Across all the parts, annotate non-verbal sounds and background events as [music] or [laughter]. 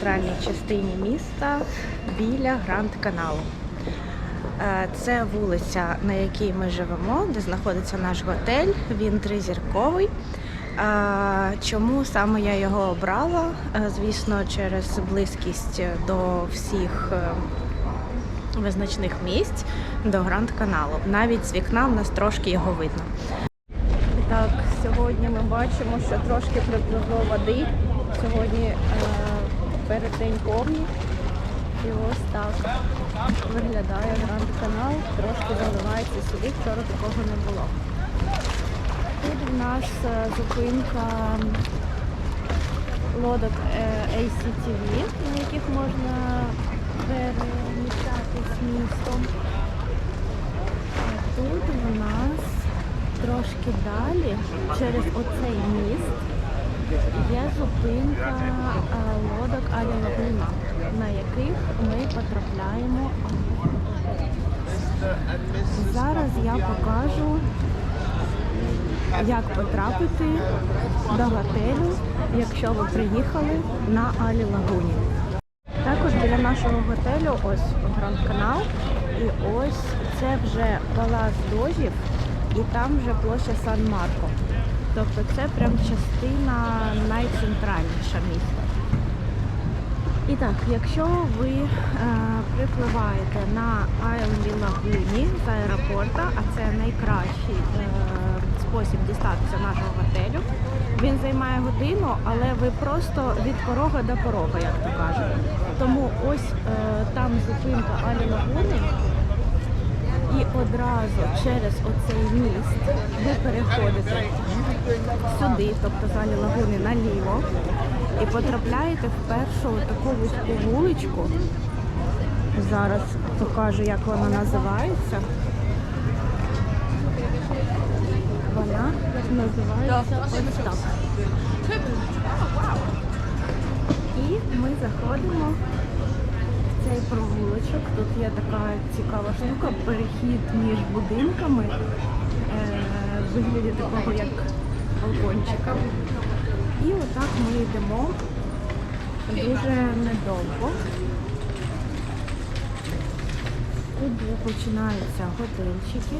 центральній частині міста біля Гранд Каналу. Е, Це вулиця, на якій ми живемо, де знаходиться наш готель. Він тризірковий. Е, Чому саме я його обрала? Е, Звісно, через близькість до всіх визначних місць до Гранд Каналу. Навіть з вікна в нас трошки його видно. Так, сьогодні ми бачимо, що трошки припливло води. Сьогодні е, переддень повні. І ось так виглядає Гранд Канал. Трошки заливається сюди, вчора такого не було. Тут в нас е, зупинка лодок е, ACTV, на яких можна переміщатись містом. А Тут у нас трошки далі, через оцей міст, зупинка е, лодок Алілагуна, на яких ми потрапляємо. Зараз я покажу, як потрапити до готелю, якщо ви приїхали на Алі Лагуні. Також біля нашого готелю ось Гранд Канал. І ось це вже палац дожів, і там вже площа Сан Марко. Тобто це прям частина найцентральніша міста. І так, якщо ви е, припливаєте на Айлі Лагуні з аеропорта, а це найкращий е, спосіб дістатися нашого готелю, він займає годину, але ви просто від порога до порога, як то кажуть. Тому ось е, там зупинка Алі Лагуни, і одразу через оцей міст ви переходите сюди, тобто з Алі Лагуни наліво, і потрапляєте в першу таку вузьку вуличку. Зараз покажу, як вона називається. Вона називається ось так. І ми заходимо в цей провулочок. Тут є така цікава штука, перехід між будинками е, вигляді такого як балкончика. І отак ми йдемо дуже недовго. Тут починаються готельчики.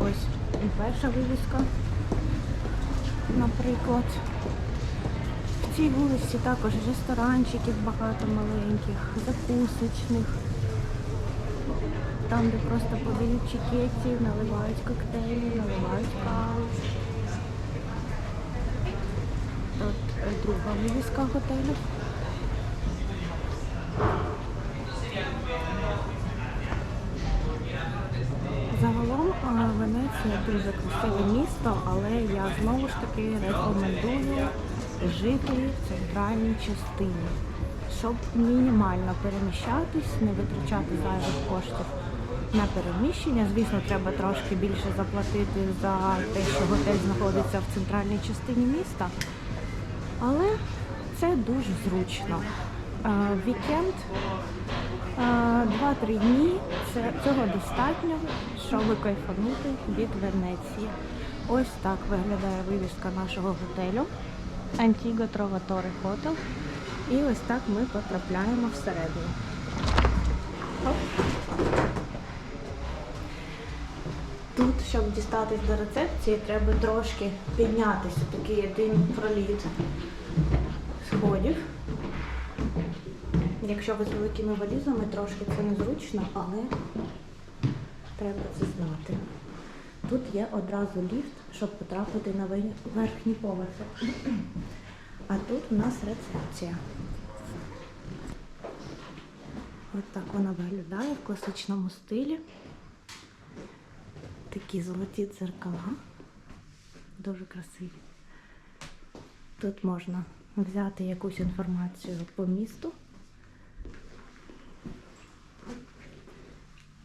Ось і перша вивіска, наприклад. В цій вулиці також ресторанчиків багато маленьких, закусочних. Там, де просто подають чекеті, наливають коктейлі, наливають каву. Тут е, друга вивіска готелю. Загалом Венеція дуже красиве місто, але я знову ж таки рекомендую жити в центральній частині, щоб мінімально переміщатись, не витрачати зайвих коштів на переміщення. Звісно, треба трошки більше заплатити за те, що готель знаходиться в центральній частині міста. Але це дуже зручно. Е, Вікенд е, 2-3 дні це, цього достатньо, щоб кайфанути від Венеції. Ось так виглядає вивіска нашого готелю. Антіго Троваторе Хотел. І ось так ми потрапляємо всередину. Оп. Тут, щоб дістатись до рецепції, треба трошки піднятися. Такий один проліт сходів. Якщо ви з великими валізами, трошки це незручно, але треба це знати. Тут є одразу ліфт, щоб потрапити на ве- верхні поверхи. А тут у нас рецепція. Ось так вона виглядає в класичному стилі. Такі золоті дзеркала. Дуже красиві. Тут можна взяти якусь інформацію по місту.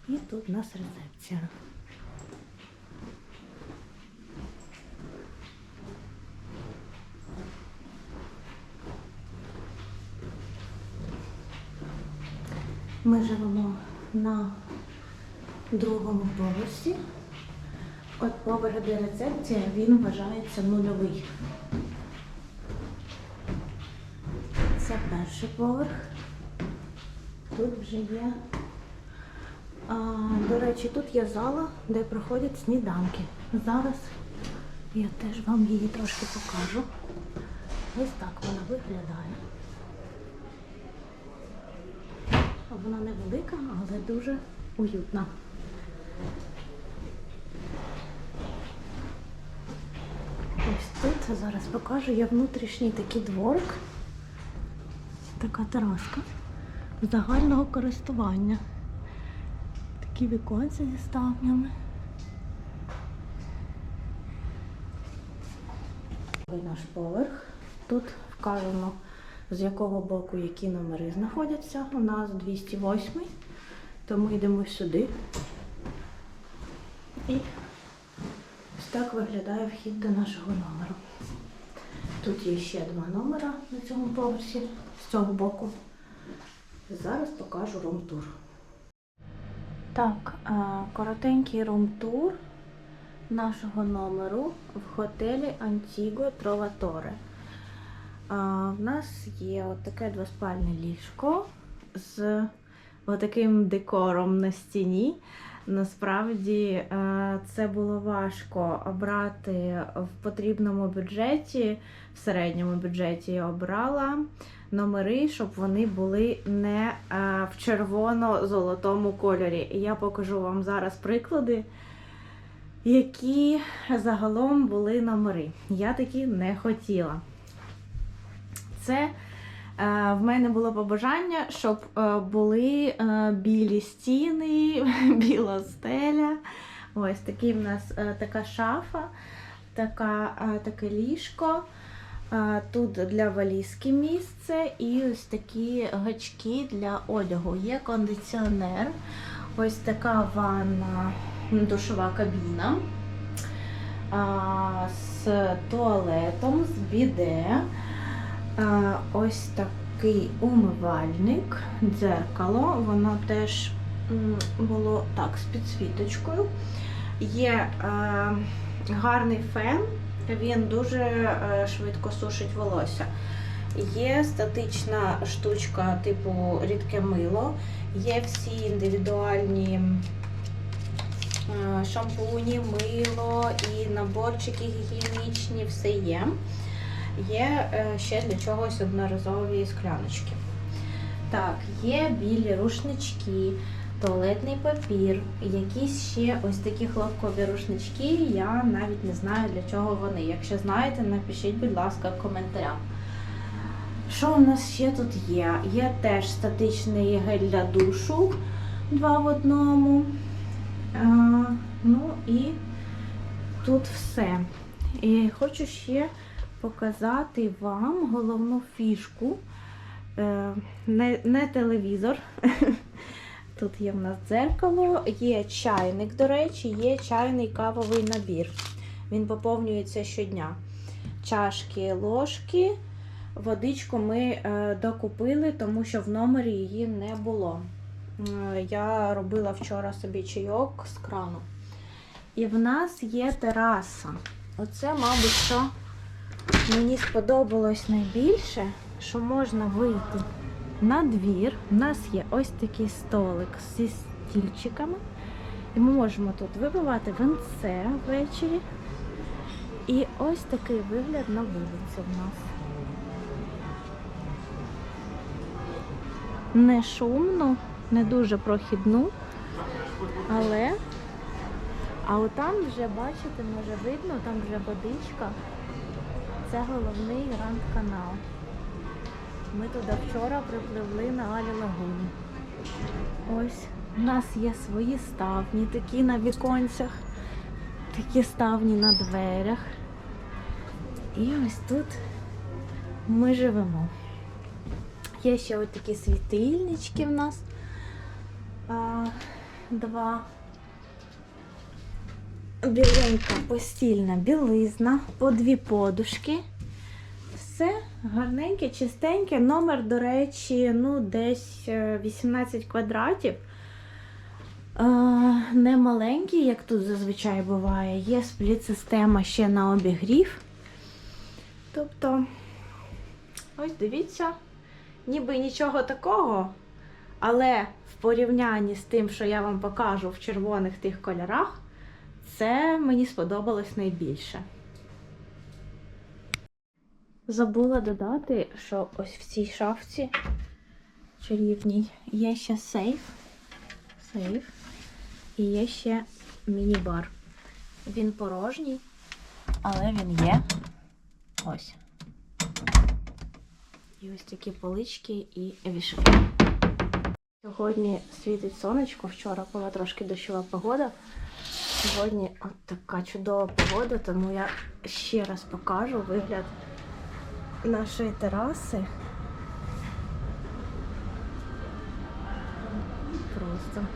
І тут у нас рецепція. Ми живемо на другому поверсі. От поверх де рецепція він вважається нульовий. Це перший поверх. Тут вже є. А, До речі, тут є зала, де проходять сніданки. Зараз я теж вам її трошки покажу. Ось так вона виглядає. Вона невелика, але дуже уютна. Я зараз покажу. Є внутрішній такий дворик. Така тераска загального користування. Такі віконці зі ставнями. Наш поверх. Тут вказано, з якого боку які номери знаходяться. У нас 208, тому йдемо сюди. І ось так виглядає вхід до нашого номеру. Тут є ще два номера на цьому поверсі з цього боку. Зараз покажу рум-тур. Так, е, коротенький рум-тур нашого номеру в готелі Антіго Троваторе. В нас є от таке двоспальне ліжко з таким декором на стіні. Насправді е, це було важко обрати в потрібному бюджеті, в середньому бюджеті я обрала номери, щоб вони були не е, в червоно-золотому кольорі. І я покажу вам зараз приклади, які загалом були номери. Я такі не хотіла. Це в мене було побажання, щоб е, були е, білі стіни, [laughs] біла стеля. Ось такий в нас е, така шафа, така, е, таке ліжко. Е, Тут для валізки місце і ось такі гачки для одягу. Є кондиціонер, ось така ванна, душова кабіна з туалетом, з біде. А, Ось такий умивальник, дзеркало, воно теж було так з підсвіточкою. Є е, гарний фен, він дуже е, швидко сушить волосся. Є статична штучка типу рідке мило, є всі індивідуальні е, шампуні, мило і наборчики гігієнічні, все є. Є е, ще для чогось одноразові скляночки. Так, є білі рушнички, туалетний папір, якісь ще ось такі хлопкові рушнички. Я навіть не знаю для чого вони. Якщо знаєте, напишіть, будь ласка, в коментарях. Що у нас ще тут є? Є теж статичний гель для душу, два в одному. А, ну і тут все. І хочу ще показати вам головну фішку. Е, Не, не телевізор. [laughs] Тут є в нас дзеркало, є чайник, до речі, є чайний кавовий набір. Він поповнюється щодня. Чашки, ложки. Водичку ми е, докупили, тому що в номері її не було. Я робила вчора собі чайок з крану. І в нас є тераса. Оце, мабуть, що мені сподобалось найбільше, що можна вийти на двір. У нас є ось такий столик зі стільчиками. І ми можемо тут випивати винце ввечері. І ось такий вигляд на вулиці в нас. Не шумно, не дуже прохідну, але а отам вже, бачите, може видно, там вже водичка. Це головний гранд канал. Ми туди вчора припливли на Алі Лагуні. Ось у нас є свої ставні, такі на віконцях, такі ставні на дверях. І ось тут ми живемо. Є ще ось такі світильнички в нас. Два. Біленька постільна білизна, по дві подушки. Все гарненьке, чистеньке. Номер, до речі, ну, десь е, 18 квадратів. Е, не маленький, як тут зазвичай буває. Є спліт-система ще на обігрів. Тобто, ось дивіться, ніби нічого такого, але в порівнянні з тим, що я вам покажу в червоних тих кольорах, це мені сподобалось найбільше. Забула додати, що ось в цій шафці чарівній є ще сейф. Сейф. І є ще міні-бар. Він порожній, але він є. Ось. І ось такі полички і вішаки. Сьогодні світить сонечко, вчора була трошки дощова погода. Сьогодні от така чудова погода, тому я ще раз покажу вигляд нашої тераси. Просто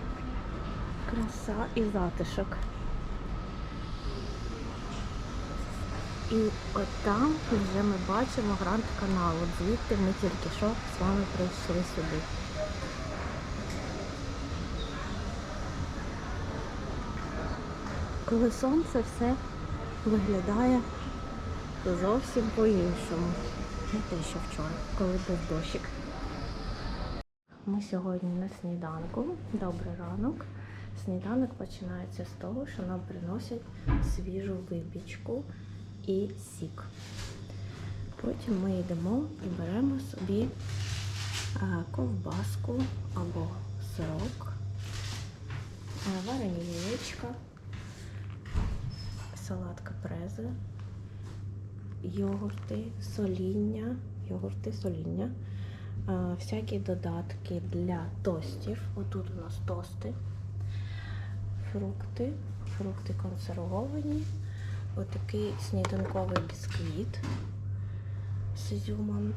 краса і затишок. І от там вже ми бачимо Гранд канал. Звідти ми тільки що з вами прийшли сюди. Коли сонце все виглядає зовсім по-іншому. Не те, що вчора, коли був дощик. Ми сьогодні на сніданку. Добрий ранок. Сніданок починається з того, що нам приносять свіжу випічку і сік. Потім ми йдемо і беремо собі ковбаску або сирок, а, варені яєчка, салат капрезе, йогурти, соління, йогурти, соління, всякі додатки для тостів. Отут у нас тости, фрукти, фрукти консервовані, отакий сніданковий бісквіт з ізюмом,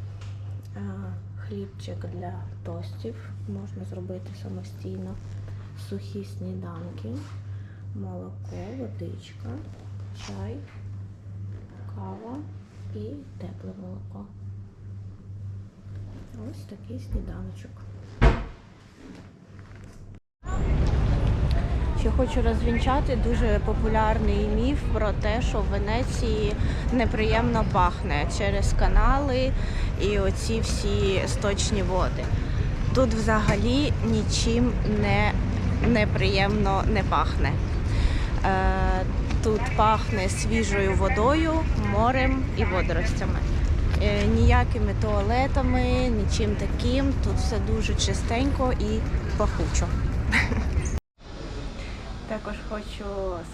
хлібчик для тостів, можна зробити самостійно, сухі сніданки, молоко, водичка, чай, кава і тепле молоко. Ось такий сніданочок. Ще хочу розвінчати дуже популярний міф про те, що в Венеції неприємно пахне через канали і оці всі сточні води. Тут взагалі нічим не неприємно не пахне. Тут пахне свіжою водою, морем і водоростями. Е, ніякими туалетами, нічим таким. Тут все дуже чистенько і пахучо. [laughs] Також хочу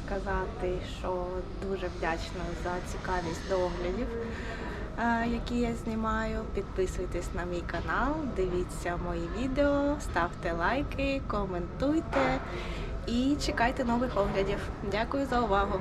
сказати, що дуже вдячна за цікавість до оглядів, е, які я знімаю. Підписуйтесь на мій канал, дивіться мої відео, ставте лайки, коментуйте і чекайте нових оглядів. Дякую за увагу!